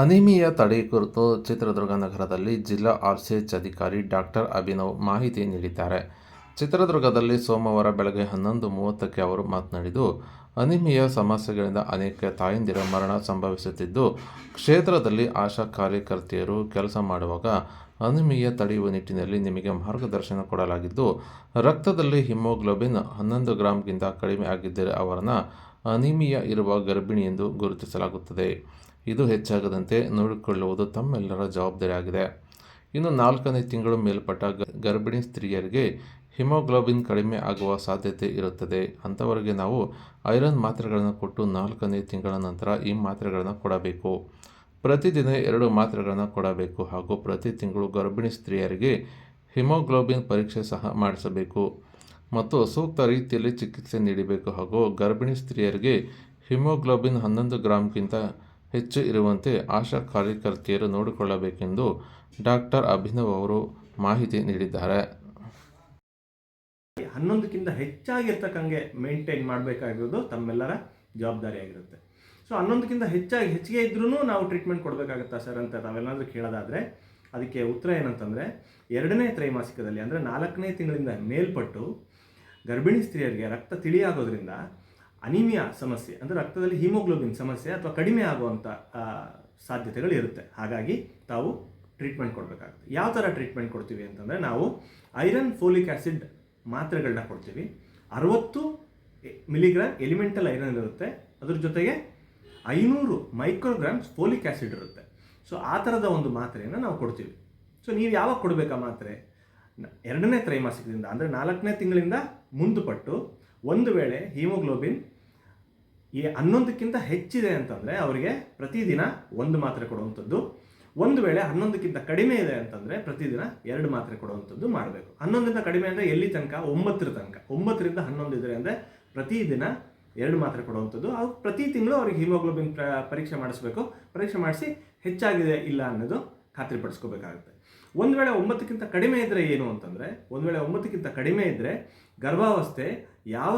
Anaemia ತಡೆ ಕುರಿತು ಚಿತ್ರದುರ್ಗ ನಗರದಲ್ಲಿ ಜಿಲ್ಲಾ ಆರ್ಸಿಎಚ್ ಅಧಿಕಾರಿ ಡಾಕ್ಟರ್ ಅಭಿನವ್ ಮಾಹಿತಿ ನೀಡಿದ್ದಾರೆ. ಚಿತ್ರದುರ್ಗದಲ್ಲಿ ಸೋಮವಾರ ಬೆಳಗ್ಗೆ ಹನ್ನೊಂದು ಮೂವತ್ತಕ್ಕೆ ಅವರು ಮಾತನಾಡಿದ್ದು, ಅನಿಮಿಯಾ ಸಮಸ್ಯೆಗಳಿಂದ ಅನೇಕ ತಾಯಂದಿರ ಮರಣ ಸಂಭವಿಸುತ್ತಿದ್ದು, ಕ್ಷೇತ್ರದಲ್ಲಿ ಆಶಾ ಕಾರ್ಯಕರ್ತೆಯರು ಕೆಲಸ ಮಾಡುವಾಗ ಅನಿಮಿಯ ತಡೆಯುವ ನಿಟ್ಟಿನಲ್ಲಿ ನಿಮಗೆ ಮಾರ್ಗದರ್ಶನ ಕೊಡಲಾಗಿದ್ದು, ರಕ್ತದಲ್ಲಿ ಹಿಮೋಗ್ಲೋಬಿನ್ ಹನ್ನೊಂದು ಗ್ರಾಮ್ಗಿಂತ ಕಡಿಮೆ ಆಗಿದ್ದರೆ ಅವರನ್ನು ಅನಿಮಿಯಾ ಇರುವ ಗರ್ಭಿಣಿ ಎಂದು ಗುರುತಿಸಲಾಗುತ್ತದೆ. ಇದು ಹೆಚ್ಚಾಗದಂತೆ ನೋಡಿಕೊಳ್ಳುವುದು ತಮ್ಮೆಲ್ಲರ ಜವಾಬ್ದಾರಿಯಾಗಿದೆ. ಇನ್ನು ನಾಲ್ಕನೇ ತಿಂಗಳು ಮೇಲ್ಪಟ್ಟ ಗರ್ಭಿಣಿ ಸ್ತ್ರೀಯರಿಗೆ ಹಿಮೋಗ್ಲೋಬಿನ್ ಕಡಿಮೆ ಆಗುವ ಸಾಧ್ಯತೆ ಇರುತ್ತದೆ. ಅಂಥವರಿಗೆ ನಾವು ಐರನ್ ಮಾತ್ರೆಗಳನ್ನು ಕೊಟ್ಟು ನಾಲ್ಕನೇ ತಿಂಗಳ ನಂತರ ಈ ಮಾತ್ರೆಗಳನ್ನು ಕೊಡಬೇಕು. ಪ್ರತಿದಿನ ಎರಡು ಮಾತ್ರೆಗಳನ್ನು ಕೊಡಬೇಕು ಹಾಗೂ ಪ್ರತಿ ತಿಂಗಳು ಗರ್ಭಿಣಿ ಸ್ತ್ರೀಯರಿಗೆ ಹಿಮೋಗ್ಲೋಬಿನ್ ಪರೀಕ್ಷೆ ಸಹ ಮಾಡಿಸಬೇಕು. ಮತ್ತು ಸೂಕ್ತ ರೀತಿಯಲ್ಲಿ ಚಿಕಿತ್ಸೆ ನೀಡಬೇಕು ಹಾಗೂ ಗರ್ಭಿಣಿ ಸ್ತ್ರೀಯರಿಗೆ ಹಿಮೋಗ್ಲೋಬಿನ್ ಹನ್ನೊಂದು ಗ್ರಾಂಗಿಂತ ಹೆಚ್ಚು ಇರುವಂತೆ ಆಶಾ ಕಾರ್ಯಕರ್ತೆಯರು ನೋಡಿಕೊಳ್ಳಬೇಕೆಂದು ಡಾಕ್ಟರ್ ಅಭಿನವ್ ಅವರು ಮಾಹಿತಿ ನೀಡಿದ್ದಾರೆ. ಹನ್ನೊಂದಕ್ಕಿಂತ ಹೆಚ್ಚಾಗಿರ್ತಕ್ಕಂಗೆ ಮೇಂಟೈನ್ ಮಾಡಬೇಕಾಗಿರೋದು ತಮ್ಮೆಲ್ಲರ ಜವಾಬ್ದಾರಿಯಾಗಿರುತ್ತೆ. ಸೊ, ಹನ್ನೊಂದಕ್ಕಿಂತ ಹೆಚ್ಚಾಗಿ ಹೆಚ್ಚಿಗೆ ಇದ್ರೂ ನಾವು ಟ್ರೀಟ್ಮೆಂಟ್ ಕೊಡಬೇಕಾಗುತ್ತಾ ಸರ್ ಅಂತ ತಾವೆಲ್ಲಾದರೂ ಕೇಳೋದಾದರೆ, ಅದಕ್ಕೆ ಉತ್ತರ ಏನಂತಂದರೆ, ಎರಡನೇ ತ್ರೈಮಾಸಿಕದಲ್ಲಿ ಅಂದರೆ ನಾಲ್ಕನೇ ತಿಂಗಳಿಂದ ಮೇಲ್ಪಟ್ಟು ಗರ್ಭಿಣಿ ಸ್ತ್ರೀಯರಿಗೆ ರಕ್ತ ತಿಳಿಯಾಗೋದ್ರಿಂದ ಅನಿಮಿಯಾ ಸಮಸ್ಯೆ, ಅಂದರೆ ರಕ್ತದಲ್ಲಿ ಹಿಮೋಗ್ಲೋಬಿನ್ ಸಮಸ್ಯೆ ಅಥವಾ ಕಡಿಮೆ ಆಗುವಂಥ ಸಾಧ್ಯತೆಗಳು ಇರುತ್ತೆ. ಹಾಗಾಗಿ ತಾವು ಟ್ರೀಟ್ಮೆಂಟ್ ಕೊಡಬೇಕಾಗುತ್ತೆ. ಯಾವ ಥರ ಟ್ರೀಟ್ಮೆಂಟ್ ಕೊಡ್ತೀವಿ ಅಂತಂದರೆ ನಾವು ಐರನ್ ಫೋಲಿಕ್ ಆ್ಯಸಿಡ್ ಮಾತ್ರೆಗಳನ್ನ ಕೊಡ್ತೀವಿ. ಅರವತ್ತು ಮಿಲಿಗ್ರಾಮ್ ಎಲಿಮೆಂಟಲ್ ಐರನ್ ಇರುತ್ತೆ. ಅದ್ರ ಜೊತೆಗೆ ಐನೂರು ಮೈಕ್ರೋಗ್ರಾಮ್ಸ್ ಫೋಲಿಕ್ ಆ್ಯಸಿಡ್ ಇರುತ್ತೆ. ಸೊ ಆ ಥರದ ಒಂದು ಮಾತ್ರೆಯನ್ನು ನಾವು ಕೊಡ್ತೀವಿ. ಸೊ ನೀವು ಯಾವಾಗ ಕೊಡಬೇಕಾ ಮಾತ್ರೆ? ಎರಡನೇ ತ್ರೈಮಾಸಿಕದಿಂದ, ಅಂದರೆ ನಾಲ್ಕನೇ ತಿಂಗಳಿಂದ ಮುಂದುಪಟ್ಟು ಒಂದು ವೇಳೆ ಹಿಮೋಗ್ಲೋಬಿನ್ ಈ ಹನ್ನೊಂದಕ್ಕಿಂತ ಹೆಚ್ಚಿದೆ ಅಂತಂದರೆ ಅವರಿಗೆ ಪ್ರತಿದಿನ ಒಂದು ಮಾತ್ರೆ ಕೊಡುವಂಥದ್ದು. ಒಂದು ವೇಳೆ ಹನ್ನೊಂದಕ್ಕಿಂತ ಕಡಿಮೆ ಇದೆ ಅಂತಂದರೆ ಪ್ರತಿದಿನ ಎರಡು ಮಾತ್ರೆ ಕೊಡುವಂಥದ್ದು ಮಾಡಬೇಕು. ಹನ್ನೊಂದರಿಂದ ಕಡಿಮೆ ಅಂದರೆ ಎಲ್ಲಿ ತನಕ? ಒಂಬತ್ತರ ತನಕ. ಒಂಬತ್ತರಿಂದ ಹನ್ನೊಂದು ಇದ್ರೆ ಅಂದರೆ ಪ್ರತಿದಿನ ಎರಡು ಮಾತ್ರೆ ಕೊಡುವಂಥದ್ದು. ಅವ್ರು ಪ್ರತಿ ತಿಂಗಳು ಅವ್ರಿಗೆ ಹಿಮೋಗ್ಲೋಬಿನ್ ಪ್ರ- ಪರೀಕ್ಷೆ ಮಾಡಿಸ್ಬೇಕು. ಪರೀಕ್ಷೆ ಮಾಡಿಸಿ ಹೆಚ್ಚಾಗಿದೆ ಇಲ್ಲ ಅನ್ನೋದು ಖಾತ್ರಿಪಡಿಸ್ಕೋಬೇಕಾಗುತ್ತೆ. ಒಂದು ವೇಳೆ ಒಂಬತ್ತಕ್ಕಿಂತ ಕಡಿಮೆ ಇದ್ದರೆ ಏನು ಅಂತಂದರೆ, ಒಂದು ವೇಳೆ ಒಂಬತ್ತಕ್ಕಿಂತ ಕಡಿಮೆ ಇದ್ದರೆ ಗರ್ಭಾವಸ್ಥೆ ಯಾವ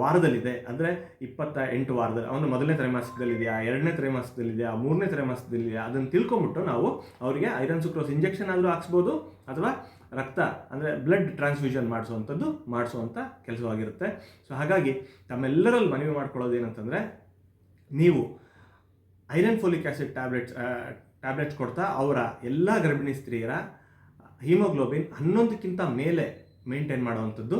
ವಾರದಲ್ಲಿದೆ? ಅಂದರೆ ಇಪ್ಪತ್ತ ಎಂಟು ವಾರದಲ್ಲಿ, ಅವನು ಮೊದಲನೇ ತ್ರೈಮಾಸಿಕದಲ್ಲಿದೆಯಾ, ಎರಡನೇ ತ್ರೈಮಾಸಿಕದಲ್ಲಿದೆಯಾ, ಮೂರನೇ ತ್ರೈಮಾಸಿಕದಲ್ಲಿದೆಯಾ, ಅದನ್ನು ತಿಳ್ಕೊಂಬಿಟ್ಟು ನಾವು ಅವರಿಗೆ ಐರನ್ ಸುಕ್ರೋಸ್ ಇಂಜೆಕ್ಷನ್ ಆದರೂ ಹಾಕ್ಸ್ಬೋದು, ಅಥವಾ ರಕ್ತ, ಅಂದರೆ ಬ್ಲಡ್ ಟ್ರಾನ್ಸ್ಫ್ಯೂಷನ್ ಮಾಡಿಸುವಂಥದ್ದು ಮಾಡಿಸುವಂಥ ಕೆಲಸವಾಗಿರುತ್ತೆ. ಸೊ ಹಾಗಾಗಿ ತಮ್ಮೆಲ್ಲರಲ್ಲಿ ಮನವಿ ಮಾಡ್ಕೊಳ್ಳೋದು ಏನಂತಂದರೆ ನೀವು iron folic acid tablets tablets ಕೊಡ್ತಾ ಅವರ ಎಲ್ಲ ಗರ್ಭಿಣಿ ಸ್ತ್ರೀಯರ ಹಿಮೋಗ್ಲೋಬಿನ್ ಹನ್ನೊಂದಕ್ಕಿಂತ ಮೇಲೆ ಮೇಂಟೈನ್ ಮಾಡುವಂಥದ್ದು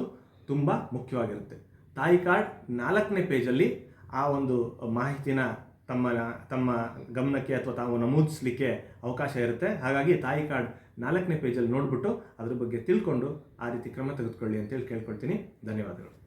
ತುಂಬ ಮುಖ್ಯವಾಗಿರುತ್ತೆ. ತಾಯಿ ಕಾರ್ಡ್ ನಾಲ್ಕನೇ ಪೇಜಲ್ಲಿ ಆ ಒಂದು ಮಾಹಿತಿನ ತಮ್ಮ ತಮ್ಮ ಗಮನಕ್ಕೆ ಅಥವಾ ತಾವು ನಮೂದಿಸಲಿಕ್ಕೆ ಅವಕಾಶ ಇರುತ್ತೆ. ಹಾಗಾಗಿ ತಾಯಿ ಕಾರ್ಡ್ ನಾಲ್ಕನೇ ಪೇಜಲ್ಲಿ ನೋಡಿಬಿಟ್ಟು ಅದ್ರ ಬಗ್ಗೆ ತಿಳ್ಕೊಂಡು ಆ ರೀತಿ ಕ್ರಮ ತೆಗೆದುಕೊಳ್ಳಿ ಅಂತೇಳಿ ಕೇಳ್ಕೊಳ್ತೀನಿ. ಧನ್ಯವಾದಗಳು.